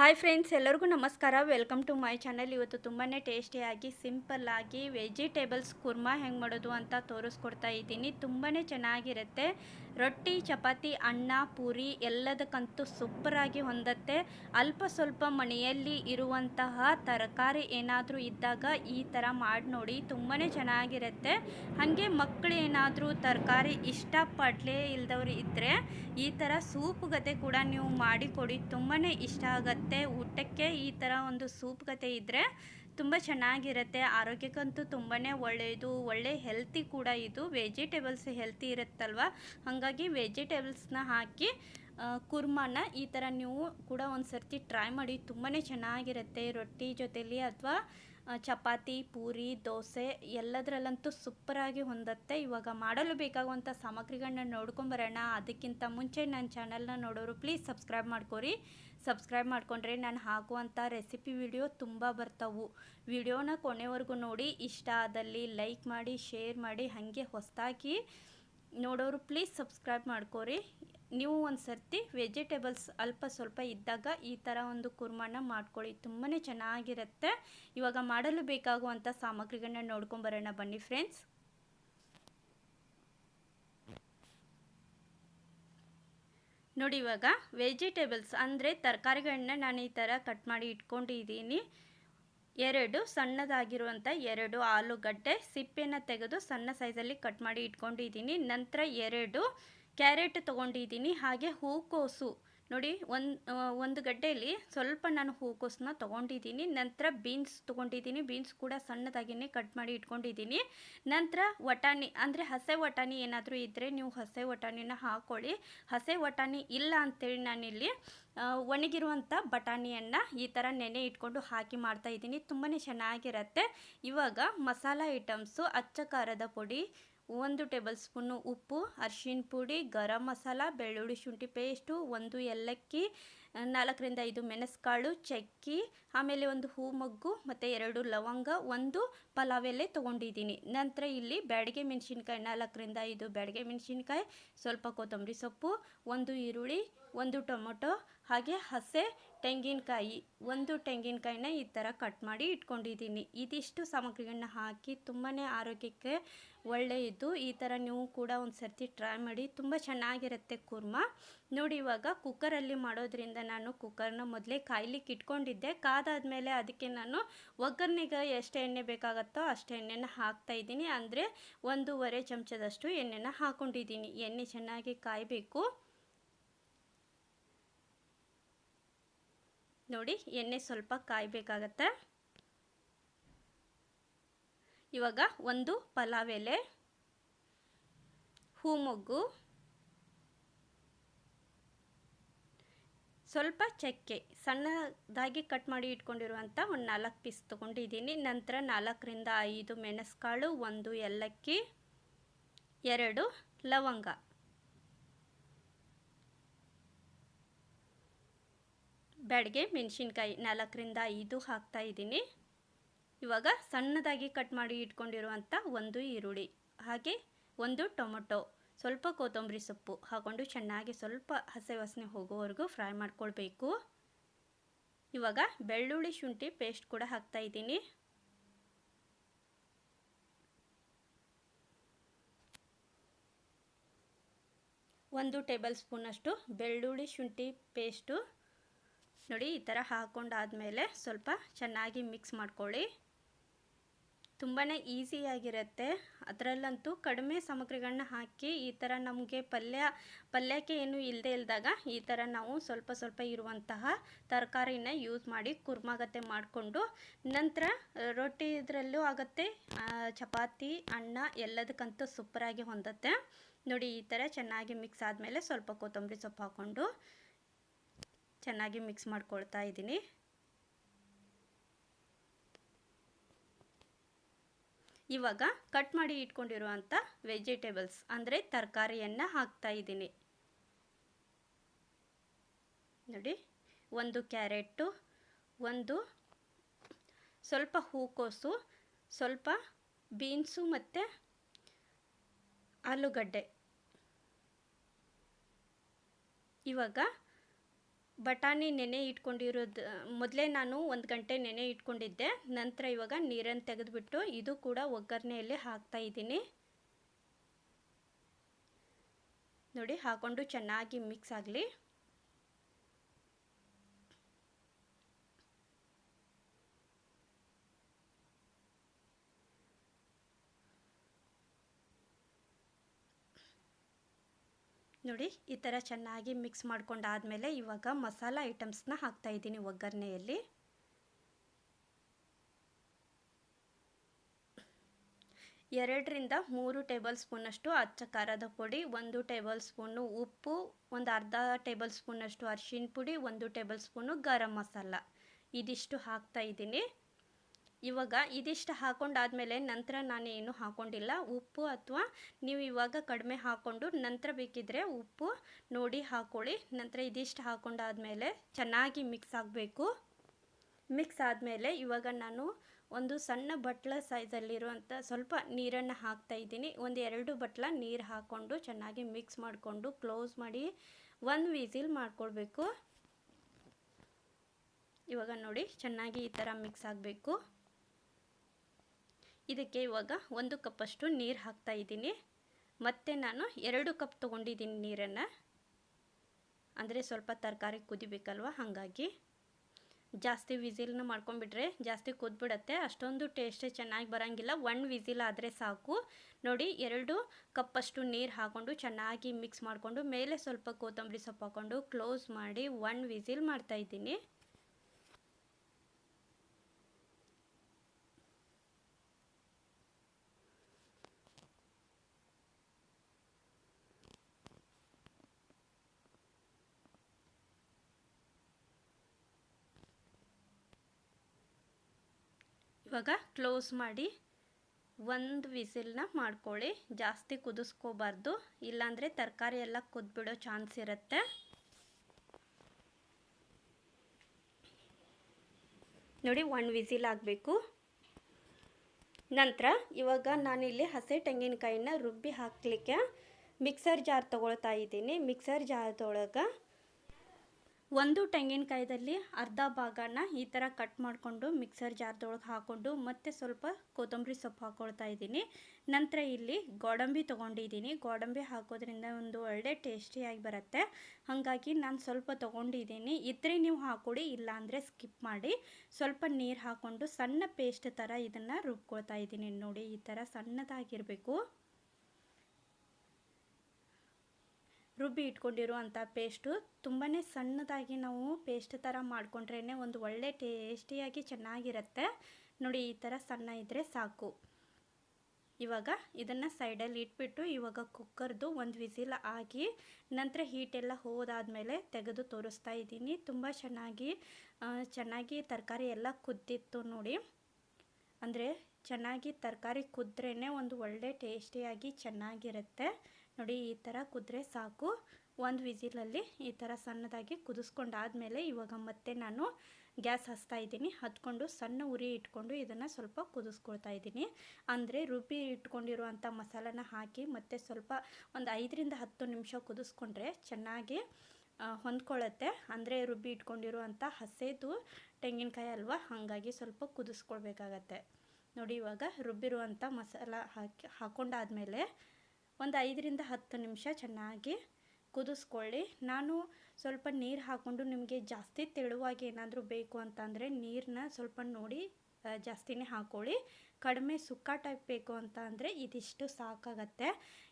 Hi friends ಎಲ್ಲರಿಗೂ ನಮಸ್ಕಾರ. Welcome to my channel ಇವತ್ತು ತುಂಬಾ ಟೇಸ್ಟಿಯಾಗಿ ಸಿಂಪಲ್ಲಾಗಿ ವೆಜಿಟೇಬಲ್ಸ್ ಕುರ್ಮಾ ಹೆಂಗೆ ಮಾಡೋದು ಅಂತ ತೋರಿಸ್ಕೊಡ್ತಾ ಇದ್ದೀನಿ. ತುಂಬಾ ಚೆನ್ನಾಗಿರುತ್ತೆ. ರೊಟ್ಟಿ, ಚಪಾತಿ, ಅನ್ನ, ಪೂರಿ ಎಲ್ಲದಕ್ಕಂತೂ ಸೂಪರಾಗಿ ಹೊಂದತ್ತೆ. ಅಲ್ಪ ಸ್ವಲ್ಪ ಮನೆಯಲ್ಲಿ ಇರುವಂತಹ ತರಕಾರಿ ಏನಾದರೂ ಇದ್ದಾಗ ಈ ಥರ ಮಾಡಿ ನೋಡಿ ತುಂಬಾ ಚೆನ್ನಾಗಿರುತ್ತೆ. ಹಾಗೆ ಮಕ್ಕಳು ಏನಾದರೂ ತರಕಾರಿ ಇಷ್ಟಪಡಲೇ ಇಲ್ಲದವ್ರು ಇದ್ದರೆ ಈ ಥರ ಸೂಪ್ ಗತೆ ಕೂಡ ನೀವು ಮಾಡಿಕೊಡಿ. ತುಂಬಾ ಇಷ್ಟ ಆಗುತ್ತೆ. ಊಟಕ್ಕೆ ಈ ಥರ ಒಂದು ಸೂಪ್ ಗತೆ ಇದ್ದರೆ ತುಂಬ ಚೆನ್ನಾಗಿರುತ್ತೆ. ಆರೋಗ್ಯಕ್ಕಂತೂ ತುಂಬಾ ಒಳ್ಳೆಯದು ಒಳ್ಳೆ ಹೆಲ್ತಿ ಕೂಡ ಇದು. ವೆಜಿಟೇಬಲ್ಸ್ ಹೆಲ್ತಿ ಇರುತ್ತಲ್ವ? ಹಾಗಾಗಿ ವೆಜಿಟೇಬಲ್ಸ್ನ ಹಾಕಿ ಕುರ್ಮಾನ ಈ ಥರ ನೀವು ಕೂಡ ಒಂದು ಸರ್ತಿ ಟ್ರೈ ಮಾಡಿ. ತುಂಬಾ ಚೆನ್ನಾಗಿರುತ್ತೆ ರೊಟ್ಟಿ ಜೊತೆಲಿ ಅಥವಾ ಚಪಾತಿ, ಪೂರಿ, ದೋಸೆ ಎಲ್ಲದರಲ್ಲಂತೂ ಸೂಪರಾಗಿ ಹೊಂದತ್ತೆ. ಇವಾಗ ಮಾಡಲು ಬೇಕಾಗುವಂಥ ಸಾಮಗ್ರಿಗಳನ್ನ ನೋಡ್ಕೊಂಬರೋಣ ಅದಕ್ಕಿಂತ ಮುಂಚೆ ನನ್ನ ಚಾನಲ್ನ ನೋಡೋರು ಪ್ಲೀಸ್ ಸಬ್ಸ್ಕ್ರೈಬ್ ಮಾಡ್ಕೊರಿ. ಸಬ್ಸ್ಕ್ರೈಬ್ ಮಾಡ್ಕೊಂಡ್ರೆ ನಾನು ಹಾಕುವಂಥ ರೆಸಿಪಿ ವಿಡಿಯೋ ತುಂಬ ಬರ್ತವು. ವಿಡಿಯೋನ ಕೊನೆವರೆಗೂ ನೋಡಿ. ಇಷ್ಟ ಆದಲ್ಲಿ ಲೈಕ್ ಮಾಡಿ ಶೇರ್ ಮಾಡಿ, ಹಾಗೆ ಹೊಸದಾಗಿ ನೋಡೋರು ಪ್ಲೀಸ್ ಸಬ್ಸ್ಕ್ರೈಬ್ ಮಾಡ್ಕೊರಿ. ನೀವು ಒಂದು ಸರ್ತಿ ವೆಜಿಟೇಬಲ್ಸ್ ಅಲ್ಪ ಸ್ವಲ್ಪ ಇದ್ದಾಗ ಈ ಥರ ಒಂದು ಕುರ್ಮಾನ ಮಾಡ್ಕೊಳ್ಳಿ. ತುಂಬಾ ಚೆನ್ನಾಗಿರುತ್ತೆ. ಇವಾಗ ಮಾಡಲು ಬೇಕಾಗುವಂಥ ಸಾಮಗ್ರಿಗಳನ್ನ ನೋಡ್ಕೊಂಬರೋಣ ಬನ್ನಿ ಫ್ರೆಂಡ್ಸ್ ನೋಡಿ ಇವಾಗ ವೆಜಿಟೇಬಲ್ಸ್ ಅಂದರೆ ತರಕಾರಿಗಳನ್ನ ನಾನು ಈ ಥರ ಕಟ್ ಮಾಡಿ ಇಟ್ಕೊಂಡಿದ್ದೀನಿ. ಎರಡು ಸಣ್ಣದಾಗಿರುವಂಥ ಎರಡು ಆಲೂಗಡ್ಡೆ ಸಿಪ್ಪೆನ ತೆಗೆದು ಸಣ್ಣ ಸೈಜಲ್ಲಿ ಕಟ್ ಮಾಡಿ ಇಟ್ಕೊಂಡಿದ್ದೀನಿ. ನಂತರ ಎರಡು ಕ್ಯಾರೆಟ್ ತೊಗೊಂಡಿದ್ದೀನಿ, ಹಾಗೆ ಹೂಕೋಸು. ನೋಡಿ, ಒಂದು ಒಂದು ಗಡ್ಡೆಯಲ್ಲಿ ಸ್ವಲ್ಪ ನಾನು ಹೂಕೋಸನ್ನ ತೊಗೊಂಡಿದ್ದೀನಿ. ನಂತರ ಬೀನ್ಸ್ ತೊಗೊಂಡಿದ್ದೀನಿ. ಬೀನ್ಸ್ ಕೂಡ ಸಣ್ಣದಾಗಿಯೇ ಕಟ್ ಮಾಡಿ ಇಟ್ಕೊಂಡಿದ್ದೀನಿ. ನಂತರ ವಟಾಣಿ, ಅಂದರೆ ಹಸೆ ವಟಾಣಿ ಏನಾದರೂ ಇದ್ದರೆ ನೀವು ಹಸೆ ವಟಾಣಿನ ಹಾಕ್ಕೊಳ್ಳಿ ಹಸೆ ವಟಾಣಿ ಇಲ್ಲ ಅಂತೇಳಿ ನಾನಿಲ್ಲಿ ಒಣಗಿರುವಂಥ ಬಟಾಣಿಯನ್ನು ಈ ಥರ ನೆನೆ ಇಟ್ಕೊಂಡು ಹಾಕಿ ಮಾಡ್ತಾ ಇದ್ದೀನಿ. ತುಂಬಾ ಚೆನ್ನಾಗಿರುತ್ತೆ. ಇವಾಗ ಮಸಾಲ ಐಟಮ್ಸು, ಅಚ್ಚ ಖಾರದ ಪುಡಿ ಒಂದು ಟೇಬಲ್ ಸ್ಪೂನು ಉಪ್ಪು ಅರಿಶಿನ ಪುಡಿ, ಗರಂ ಮಸಾಲ, ಬೆಳ್ಳುಳ್ಳಿ ಶುಂಠಿ ಪೇಸ್ಟು, ಒಂದು ಏಲಕ್ಕಿ, ನಾಲ್ಕರಿಂದ ಐದು ಮೆಣಸುಕಾಳು, ಚಕ್ಕಿ, ಆಮೇಲೆ ಒಂದು ಹೂ ಮೊಗ್ಗು ಮತ್ತು ಎರಡು ಲವಂಗ, ಒಂದು ಪಲಾವ್ ಎಲೆ ತೊಗೊಂಡಿದ್ದೀನಿ. ನಂತರ ಇಲ್ಲಿ ಬ್ಯಾಡಿಗೆ ಮೆಣಸಿನ್ಕಾಯಿ, ನಾಲ್ಕರಿಂದ ಐದು ಬ್ಯಾಡಿಗೆ ಮೆಣಸಿನ್ಕಾಯಿ, ಸ್ವಲ್ಪ ಕೊತ್ತಂಬರಿ ಸೊಪ್ಪು, ಒಂದು ಈರುಳ್ಳಿ, ಒಂದು ಟೊಮೊಟೊ, ಹಾಗೆ ಹಸೆ, ತೆಂಗಿನಕಾಯಿ, ಒಂದು ತೆಂಗಿನಕಾಯಿನ ಈ ಥರ ಕಟ್ ಮಾಡಿ ಇಟ್ಕೊಂಡಿದ್ದೀನಿ. ಇದಿಷ್ಟು ಸಾಮಗ್ರಿಗಳನ್ನ ಹಾಕಿ ತುಂಬಾ ಆರೋಗ್ಯಕ್ಕೆ ಒಳ್ಳೆಯದು. ಈ ಥರ ನೀವು ಕೂಡ ಒಂದು ಸರ್ತಿ ಟ್ರೈ ಮಾಡಿ. ತುಂಬ ಚೆನ್ನಾಗಿರುತ್ತೆ ಕುರ್ಮಾ. ನೋಡಿ ಇವಾಗ ಕುಕ್ಕರಲ್ಲಿ ಮಾಡೋದ್ರಿಂದ ನಾನು ಕುಕ್ಕರ್ನ ಮೊದಲೇ ಕಾಯ್ಲಿಕ್ಕೆ ಇಟ್ಕೊಂಡಿದ್ದೆ. ಕಾದಾದ್ಮೇಲೆ ಅದಕ್ಕೆ ನಾನು ಒಗ್ಗರಣೆಗೆ ಎಷ್ಟು ಎಣ್ಣೆ ಬೇಕಾಗುತ್ತೋ ಅಷ್ಟು ಎಣ್ಣೆನ ಹಾಕ್ತಾ ಇದ್ದೀನಿ. ಅಂದರೆ ಒಂದೂವರೆ ಚಮಚದಷ್ಟು ಎಣ್ಣೆನ ಹಾಕ್ಕೊಂಡಿದ್ದೀನಿ ಎಣ್ಣೆ ಚೆನ್ನಾಗಿ ಕಾಯಬೇಕು. ನೋಡಿ ಎಣ್ಣೆ ಸ್ವಲ್ಪ ಕಾಯಬೇಕಾಗತ್ತೆ. ಇವಾಗ ಒಂದು ಪಲಾವ್ ಎಲೆ ಹೂಮೊಗ್ಗು, ಸ್ವಲ್ಪ ಚಕ್ಕೆ, ಸಣ್ಣದಾಗಿ ಕಟ್ ಮಾಡಿ ಇಟ್ಕೊಂಡಿರುವಂಥ ಒಂದು ನಾಲ್ಕು ಪೀಸ್ ತೊಗೊಂಡಿದ್ದೀನಿ. ನಂತರ ನಾಲ್ಕರಿಂದ ಐದು ಮೆಣಸುಕಾಳು, ಒಂದು ಏಲಕ್ಕಿ, ಎರಡು ಲವಂಗ. ಬ್ಯಾಡಿಗೆ ಮೆಣಸಿನ್ಕಾಯಿ ನಾಲ್ಕರಿಂದ ಐದು ಹಾಕ್ತಾ ಇದ್ದೀನಿ. ಇವಾಗ ಸಣ್ಣದಾಗಿ ಕಟ್ ಮಾಡಿ ಇಟ್ಕೊಂಡಿರುವಂಥ ಒಂದು ಈರುಳ್ಳಿ, ಹಾಗೆ ಒಂದು ಟೊಮೊಟೊ, ಸ್ವಲ್ಪ ಕೊತ್ತಂಬರಿ ಸೊಪ್ಪು ಹಾಕೊಂಡು ಚೆನ್ನಾಗಿ ಸ್ವಲ್ಪ ಹಸೆ ವಾಸನೆ ಹೋಗೋವರೆಗೂ ಫ್ರೈ ಮಾಡ್ಕೊಳ್ಬೇಕು. ಇವಾಗ ಬೆಳ್ಳುಳ್ಳಿ ಶುಂಠಿ ಪೇಸ್ಟ್ ಕೂಡ ಹಾಕ್ತಾ ಇದ್ದೀನಿ. ಒಂದು ಟೇಬಲ್ ಸ್ಪೂನಷ್ಟು ಬೆಳ್ಳುಳ್ಳಿ ಶುಂಠಿ ಪೇಸ್ಟು ನೋಡಿ ಈ ಥರ ಹಾಕ್ಕೊಂಡಾದ್ಮೇಲೆ ಸ್ವಲ್ಪ ಚೆನ್ನಾಗಿ ಮಿಕ್ಸ್ ಮಾಡ್ಕೊಳ್ಳಿ. ತುಂಬಾ ಈಸಿಯಾಗಿರುತ್ತೆ ಅದರಲ್ಲಂತೂ ಕಡಿಮೆ ಸಾಮಗ್ರಿಗಳನ್ನ ಹಾಕಿ ಈ ಥರ ನಮಗೆ ಪಲ್ಯ, ಪಲ್ಯಕ್ಕೆ ಏನು ಇಲ್ಲದೆ ಇಲ್ದಾಗ ಈ ಥರ ನಾವು ಸ್ವಲ್ಪ ಸ್ವಲ್ಪ ಇರುವಂತಹ ತರಕಾರಿನ ಯೂಸ್ ಮಾಡಿ ಕುರ್ಮಾಗತ್ತೆ ಮಾಡಿಕೊಂಡು, ನಂತರ ರೊಟ್ಟಿ ಇದರಲ್ಲೂ ಆಗುತ್ತೆ ಚಪಾತಿ, ಅನ್ನ ಎಲ್ಲದಕ್ಕಂತೂ ಸೂಪರಾಗಿ ಹೊಂದತ್ತೆ. ನೋಡಿ ಈ ಥರ ಚೆನ್ನಾಗಿ ಮಿಕ್ಸ್ ಆದಮೇಲೆ ಸ್ವಲ್ಪ ಕೊತ್ತಂಬರಿ ಸೊಪ್ಪು ಹಾಕ್ಕೊಂಡು ಚೆನ್ನಾಗಿ ಮಿಕ್ಸ್ ಮಾಡ್ಕೊಳ್ತಾ ಇದ್ದೀನಿ. ಇವಾಗ ಕಟ್ ಮಾಡಿ ಇಟ್ಕೊಂಡಿರುವಂಥ ವೆಜಿಟೇಬಲ್ಸ್ ಅಂದರೆ ತರಕಾರಿಯನ್ನು ಹಾಕ್ತಾ ಇದ್ದೀನಿ. ನೋಡಿ, ಒಂದು ಕ್ಯಾರೆಟು ಒಂದು ಸ್ವಲ್ಪ ಹೂಕೋಸು, ಸ್ವಲ್ಪ ಬೀನ್ಸು ಮತ್ತು ಆಲೂಗಡ್ಡೆ. ಇವಾಗ ಬಟಾಣಿ ನೆನೆ ಇಟ್ಕೊಂಡಿರೋದು, ಮೊದಲೇ ನಾನು ಒಂದು ಗಂಟೆ ನೆನೆ ಇಟ್ಕೊಂಡಿದ್ದೆ, ನಂತರ ಇವಾಗ ನೀರನ್ನು ತೆಗೆದುಬಿಟ್ಟು ಇದು ಕೂಡ ಒಗ್ಗರಣೆಯಲ್ಲಿ ಹಾಕ್ತಾ ಇದ್ದೀನಿ. ನೋಡಿ ಹಾಕ್ಕೊಂಡು ಚೆನ್ನಾಗಿ ಮಿಕ್ಸ್ ಆಗಲಿ. ನೋಡಿ, ಈ ಥರ ಚೆನ್ನಾಗಿ ಮಿಕ್ಸ್ ಮಾಡ್ಕೊಂಡಾದಮೇಲೆ ಇವಾಗ ಮಸಾಲ ಐಟಮ್ಸ್ನ ಹಾಕ್ತಾ ಇದ್ದೀನಿ ಒಗ್ಗರಣೆಯಲ್ಲಿ. ಎರಡರಿಂದ ಮೂರು ಟೇಬಲ್ ಸ್ಪೂನಷ್ಟು ಅಚ್ಚ ಖಾರದ ಪುಡಿ, ಒಂದು ಟೇಬಲ್ ಸ್ಪೂನು ಉಪ್ಪು, ಒಂದು ಅರ್ಧ ಟೇಬಲ್ ಸ್ಪೂನಷ್ಟು ಅರಿಶಿನ ಪುಡಿ, ಒಂದು ಟೇಬಲ್ ಸ್ಪೂನು ಗರಂ ಮಸಾಲ. ಇದಿಷ್ಟು ಹಾಕ್ತಾ ಇದ್ದೀನಿ. ಇವಾಗ ಇದಿಷ್ಟು ಹಾಕೊಂಡಾದಮೇಲೆ ನಂತರ ನಾನು ಏನು ಹಾಕೊಂಡಿಲ್ಲ. ಉಪ್ಪು ಅಥವಾ ನೀವು ಇವಾಗ ಕಡಿಮೆ ಹಾಕ್ಕೊಂಡು ನಂತರ ಬೇಕಿದ್ದರೆ ಉಪ್ಪು ನೋಡಿ ಹಾಕ್ಕೊಳ್ಳಿ ನಂತರ ಇದಿಷ್ಟು ಹಾಕೊಂಡಾದಮೇಲೆ ಚೆನ್ನಾಗಿ ಮಿಕ್ಸ್ ಆಗಬೇಕು. ಮಿಕ್ಸ್ ಆದಮೇಲೆ ಇವಾಗ ನಾನು ಒಂದು ಸಣ್ಣ ಬಟ್ಲ ಸೈಜಲ್ಲಿರುವಂಥ ಸ್ವಲ್ಪ ನೀರನ್ನು ಹಾಕ್ತಾ ಇದ್ದೀನಿ. ಒಂದು ಎರಡು ಬಟ್ಲ ನೀರು ಹಾಕ್ಕೊಂಡು ಚೆನ್ನಾಗಿ ಮಿಕ್ಸ್ ಮಾಡಿಕೊಂಡು ಕ್ಲೋಸ್ ಮಾಡಿ ಒಂದು ವಿಸಿಲ್ ಮಾಡ್ಕೊಳ್ಬೇಕು. ಇವಾಗ ನೋಡಿ ಚೆನ್ನಾಗಿ ಈ ಥರ ಮಿಕ್ಸ್ ಆಗಬೇಕು. ಇದಕ್ಕೆ ಇವಾಗ ಒಂದು ಕಪ್ಪಷ್ಟು ನೀರು ಹಾಕ್ತಾ ಇದ್ದೀನಿ. ಮತ್ತು ನಾನು ಎರಡು ಕಪ್ ತೊಗೊಂಡಿದ್ದೀನಿ ನೀರನ್ನು. ಅಂದರೆ ಸ್ವಲ್ಪ ತರಕಾರಿ ಕುದಿಬೇಕಲ್ವ? ಹಾಗಾಗಿ. ಜಾಸ್ತಿ ವಿಸಿಲ್ನ ಮಾಡ್ಕೊಂಡ್ಬಿಟ್ರೆ ಜಾಸ್ತಿ ಕುದ್ಬಿಡತ್ತೆ. ಅಷ್ಟೊಂದು ಟೇಸ್ಟ್ ಚೆನ್ನಾಗಿ ಬರೋಂಗಿಲ್ಲ. ಒನ್ ವಿಸಿಲ್ ಆದರೆ ಸಾಕು. ನೋಡಿ, ಎರಡು ಕಪ್ಪಷ್ಟು ನೀರು ಹಾಕ್ಕೊಂಡು ಚೆನ್ನಾಗಿ ಮಿಕ್ಸ್ ಮಾಡಿಕೊಂಡು, ಮೇಲೆ ಸ್ವಲ್ಪ ಕೊತ್ತಂಬರಿ ಸೊಪ್ಪು ಹಾಕ್ಕೊಂಡು ಕ್ಲೋಸ್ ಮಾಡಿ ಒನ್ ವಿಸಿಲ್ ಮಾಡ್ತಾಯಿದ್ದೀನಿ ಇವಾಗ ಕ್ಲೋಸ್ ಮಾಡಿ ಒಂದು ವಿಸಿಲ್ನ ಮಾಡ್ಕೊಳ್ಳಿ. ಜಾಸ್ತಿ ಕುದಿಸ್ಕೋಬಾರ್ದು. ಇಲ್ಲಾಂದರೆ ತರಕಾರಿ ಎಲ್ಲ ಕುದ್ಬಿಡೋ ಚಾನ್ಸ್ ಇರುತ್ತೆ. ನೋಡಿ ಒನ್ ವಿಸಿಲ್ ಆಗಬೇಕು. ನಂತರ ಇವಾಗ ನಾನಿಲ್ಲಿ ಹಸಿ ತೆಂಗಿನಕಾಯಿನ ರುಬ್ಬಿ ಹಾಕಲಿಕ್ಕೆ ಮಿಕ್ಸರ್ ಜಾರ್ ತೊಗೊಳ್ತಾ ಇದ್ದೀನಿ. ಮಿಕ್ಸರ್ ಜಾರ್ದೊಳಗೆ ಒಂದು ತೆಂಗಿನಕಾಯ್ದಲ್ಲಿ ಅರ್ಧ ಭಾಗನ ಈ ಥರ ಕಟ್ ಮಾಡಿಕೊಂಡು ಮಿಕ್ಸರ್ ಜಾರ್ದೊಳಗೆ ಹಾಕ್ಕೊಂಡು ಮತ್ತೆ ಸ್ವಲ್ಪ ಕೊತ್ತಂಬರಿ ಸೊಪ್ಪು ಹಾಕ್ಕೊಳ್ತಾ ಇದ್ದೀನಿ. ನಂತರ ಇಲ್ಲಿ ಗೋಡಂಬಿ ತೊಗೊಂಡಿದ್ದೀನಿ. ಗೋಡಂಬಿ ಹಾಕೋದ್ರಿಂದ ಒಂದು ಒಳ್ಳೆ ಟೇಸ್ಟಿಯಾಗಿ ಬರುತ್ತೆ. ಹಾಗಾಗಿ ನಾನು ಸ್ವಲ್ಪ ತೊಗೊಂಡಿದ್ದೀನಿ. ಇದ್ರೆ ನೀವು ಹಾಕ್ಕೊಡಿ ಇಲ್ಲಾಂದರೆ ಸ್ಕಿಪ್ ಮಾಡಿ. ಸ್ವಲ್ಪ ನೀರು ಹಾಕ್ಕೊಂಡು ಸಣ್ಣ ಪೇಸ್ಟ್ ಥರ ಇದನ್ನು ರುಬ್ಕೊಳ್ತಾ ಇದ್ದೀನಿ ನೋಡಿ, ಈ ಥರ ಸಣ್ಣದಾಗಿರಬೇಕು. ರುಬ್ಬಿ ಇಟ್ಕೊಂಡಿರುವಂಥ ಪೇಸ್ಟು ತುಂಬಾ ಸಣ್ಣದಾಗಿ ನಾವು ಪೇಸ್ಟ್ ಥರ ಮಾಡಿಕೊಂಡ್ರೇ ಒಂದು ಒಳ್ಳೆ ಟೇಸ್ಟಿಯಾಗಿ ಚೆನ್ನಾಗಿರುತ್ತೆ. ನೋಡಿ, ಈ ಥರ ಸಣ್ಣ ಇದ್ದರೆ ಸಾಕು. ಇವಾಗ ಇದನ್ನು ಸೈಡಲ್ಲಿ ಇಟ್ಬಿಟ್ಟು ಇವಾಗ ಕುಕ್ಕರ್ದು ಒಂದು ವಿಸಿಲ್ ಆಗಿ ನಂತರ ಹೀಟೆಲ್ಲ ಹೋದಾದಮೇಲೆ ತೆಗೆದು ತೋರಿಸ್ತಾ ಇದ್ದೀನಿ. ತುಂಬ ಚೆನ್ನಾಗಿ ಚೆನ್ನಾಗಿ ತರಕಾರಿ ಎಲ್ಲ ಕುದ್ದಿತ್ತು ನೋಡಿ. ಅಂದರೆ ಚೆನ್ನಾಗಿ ತರಕಾರಿ ಕುದ್ರೇ ಒಂದು ಒಳ್ಳೆ ಟೇಸ್ಟಿಯಾಗಿ ಚೆನ್ನಾಗಿರುತ್ತೆ. ನೋಡಿ, ಈ ಥರ ಕುದ್ರೆ ಸಾಕು. ಒಂದು ವಿಸಿಲಲ್ಲಿ ಈ ಥರ ಸಣ್ಣದಾಗಿ ಕುದಿಸ್ಕೊಂಡಾದಮೇಲೆ ಇವಾಗ ಮತ್ತೆ ನಾನು ಗ್ಯಾಸ್ ಹಚ್ತಾ ಇದ್ದೀನಿ. ಹತ್ಕೊಂಡು ಸಣ್ಣ ಉರಿ ಇಟ್ಕೊಂಡು ಇದನ್ನು ಸ್ವಲ್ಪ ಕುದಿಸ್ಕೊಳ್ತಾ ಇದ್ದೀನಿ. ಅಂದರೆ ರುಬ್ಬಿ ಇಟ್ಕೊಂಡಿರುವಂಥ ಮಸಾಲನ ಹಾಕಿ ಮತ್ತೆ ಸ್ವಲ್ಪ ಒಂದು ಐದರಿಂದ ಹತ್ತು ನಿಮಿಷ ಕುದಿಸ್ಕೊಂಡ್ರೆ ಚೆನ್ನಾಗಿ ಹೊಂದ್ಕೊಳ್ಳುತ್ತೆ ಅಂದರೆ ರುಬ್ಬಿ ಇಟ್ಕೊಂಡಿರುವಂಥ ಹಸೇದು ತೆಂಗಿನಕಾಯಿ ಅಲ್ವಾ, ಹಾಗಾಗಿ ಸ್ವಲ್ಪ ಕುದಿಸ್ಕೊಳ್ಬೇಕಾಗತ್ತೆ. ನೋಡಿ, ಇವಾಗ ರುಬ್ಬಿರುವಂಥ ಮಸಾಲ ಹಾಕಿ, ಹಾಕೊಂಡಾದಮೇಲೆ ಒಂದು ಐದರಿಂದ ಹತ್ತು ನಿಮಿಷ ಚೆನ್ನಾಗಿ ಕುದಿಸ್ಕೊಳ್ಳಿ. ನಾನು ಸ್ವಲ್ಪ ನೀರು ಹಾಕ್ಕೊಂಡು ನಿಮಗೆ ಜಾಸ್ತಿ ತೆಳುವಾಗಿ ಏನಾದರೂ ಬೇಕು ಅಂತಂದರೆ ನೀರನ್ನ ಸ್ವಲ್ಪ ನೋಡಿ ಜಾಸ್ತಿನೇ ಹಾಕ್ಕೊಳ್ಳಿ ಕಡಿಮೆ ಸುಕ್ಕ ಟೈಪ್ ಬೇಕು ಅಂತ ಅಂದರೆ ಇದಿಷ್ಟು ಸಾಕಾಗತ್ತೆ.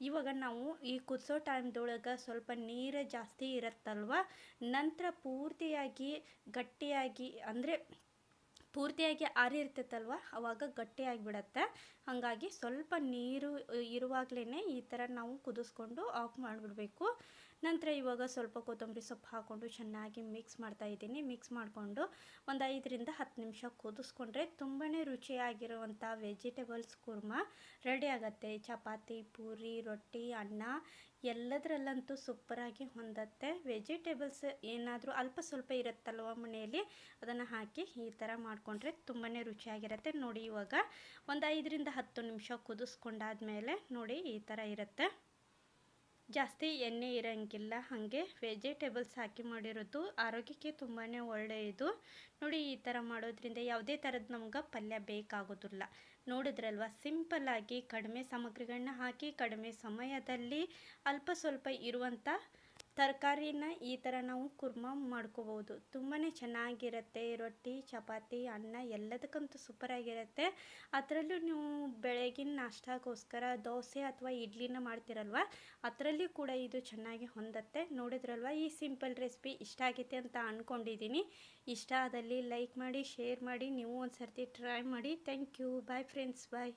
ಇವಾಗ ನಾವು ಈ ಕುದಿಸೋ ಟೈಮ್ದೊಳಗೆ ಸ್ವಲ್ಪ ನೀರು ಜಾಸ್ತಿ ಇರುತ್ತಲ್ವ? ನಂತರ ಪೂರ್ತಿಯಾಗಿ ಗಟ್ಟಿಯಾಗಿ ಅಂದರೆ ಪೂರ್ತಿಯಾಗಿ ಆರಿರ್ತೈತಲ್ವ ಆವಾಗ ಗಟ್ಟಿಯಾಗಿಬಿಡತ್ತೆ ಹಾಗಾಗಿ ಸ್ವಲ್ಪ ನೀರು ಇರುವಾಗಲೇ ಈ ಥರ ನಾವು ಕುದಿಸ್ಕೊಂಡು ಆಫ್ ಮಾಡಿಬಿಡ್ಬೇಕು. ನಂತರ ಇವಾಗ ಸ್ವಲ್ಪ ಕೊತ್ತಂಬರಿ ಸೊಪ್ಪು ಹಾಕ್ಕೊಂಡು ಚೆನ್ನಾಗಿ ಮಿಕ್ಸ್ ಮಾಡ್ತಾ ಇದ್ದೀನಿ. ಮಿಕ್ಸ್ ಮಾಡಿಕೊಂಡು ಒಂದು ಐದರಿಂದ ಹತ್ತು ನಿಮಿಷ ಕುದಿಸ್ಕೊಂಡ್ರೆ ತುಂಬಾ ರುಚಿಯಾಗಿರುವಂಥ ವೆಜಿಟೇಬಲ್ಸ್ ಕುರ್ಮ ರೆಡಿ ಆಗುತ್ತೆ. ಚಪಾತಿ, ಪೂರಿ, ರೊಟ್ಟಿ, ಅನ್ನ ಎಲ್ಲದರಲ್ಲಂತೂ ಸೂಪರಾಗಿ ಹೊಂದತ್ತೆ. ವೆಜಿಟೇಬಲ್ಸ್ ಏನಾದರೂ ಅಲ್ಪ ಸ್ವಲ್ಪ ಇರುತ್ತಲ್ವ ಮನೆಯಲ್ಲಿ, ಅದನ್ನು ಹಾಕಿ ಈ ಥರ ಮಾಡಿಕೊಂಡ್ರೆ ತುಂಬಾ ರುಚಿಯಾಗಿರುತ್ತೆ. ನೋಡಿ ಇವಾಗ ಒಂದು ಐದರಿಂದ ಹತ್ತು ನಿಮಿಷ ಕುದಿಸ್ಕೊಂಡಾದ್ಮೇಲೆ ನೋಡಿ ಈ ಥರ ಇರುತ್ತೆ. ಜಾಸ್ತಿ ಎಣ್ಣೆ ಇರೋಂಗಿಲ್ಲ, ಹಾಗೆ ವೆಜಿಟೇಬಲ್ಸ್ ಹಾಕಿ ಮಾಡಿರೋದು. ಆರೋಗ್ಯಕ್ಕೆ ತುಂಬಾ ಒಳ್ಳೆಯದು. ನೋಡಿ, ಈ ಥರ ಮಾಡೋದ್ರಿಂದ ಯಾವುದೇ ಥರದ್ದು ನಮ್ಗೆ ಪಲ್ಯ ಬೇಕಾಗೋದಿಲ್ಲ. ನೋಡಿದ್ರಲ್ವ ಸಿಂಪಲ್ಲಾಗಿ ಕಡಿಮೆ ಸಾಮಗ್ರಿಗಳನ್ನ ಹಾಕಿ ಕಡಿಮೆ ಸಮಯದಲ್ಲಿ ಅಲ್ಪ ಸ್ವಲ್ಪ ಇರುವಂಥ ತರಕಾರಿನ ಈ ಥರ ನಾವು ಕುರ್ಮ ಮಾಡ್ಕೋಬೋದು. ತುಂಬಾ ಚೆನ್ನಾಗಿರುತ್ತೆ, ರೊಟ್ಟಿ, ಚಪಾತಿ, ಅನ್ನ ಎಲ್ಲದಕ್ಕಂತೂ ಸೂಪರಾಗಿರುತ್ತೆ. ಅದರಲ್ಲೂ ನೀವು ಬೆಳಗಿನ ನಾಷ್ಟಕ್ಕೋಸ್ಕರ ದೋಸೆ ಅಥವಾ ಇಡ್ಲಿನ ಮಾಡ್ತಿರಲ್ವ? ಅದರಲ್ಲಿ ಕೂಡ ಇದು ಚೆನ್ನಾಗಿ ಹೊಂದತ್ತೆ. ನೋಡಿದ್ರಲ್ವ? ಈ ಸಿಂಪಲ್ ರೆಸಿಪಿ ಇಷ್ಟ ಆಗೈತೆ ಅಂತ ಅಂದ್ಕೊಂಡಿದ್ದೀನಿ ಇಷ್ಟ ಆದಲ್ಲಿ ಲೈಕ್ ಮಾಡಿ, ಶೇರ್ ಮಾಡಿ, ನೀವು ಒಂದು ಸರ್ತಿ ಟ್ರೈ ಮಾಡಿ. Thank you. Bye friends, bye.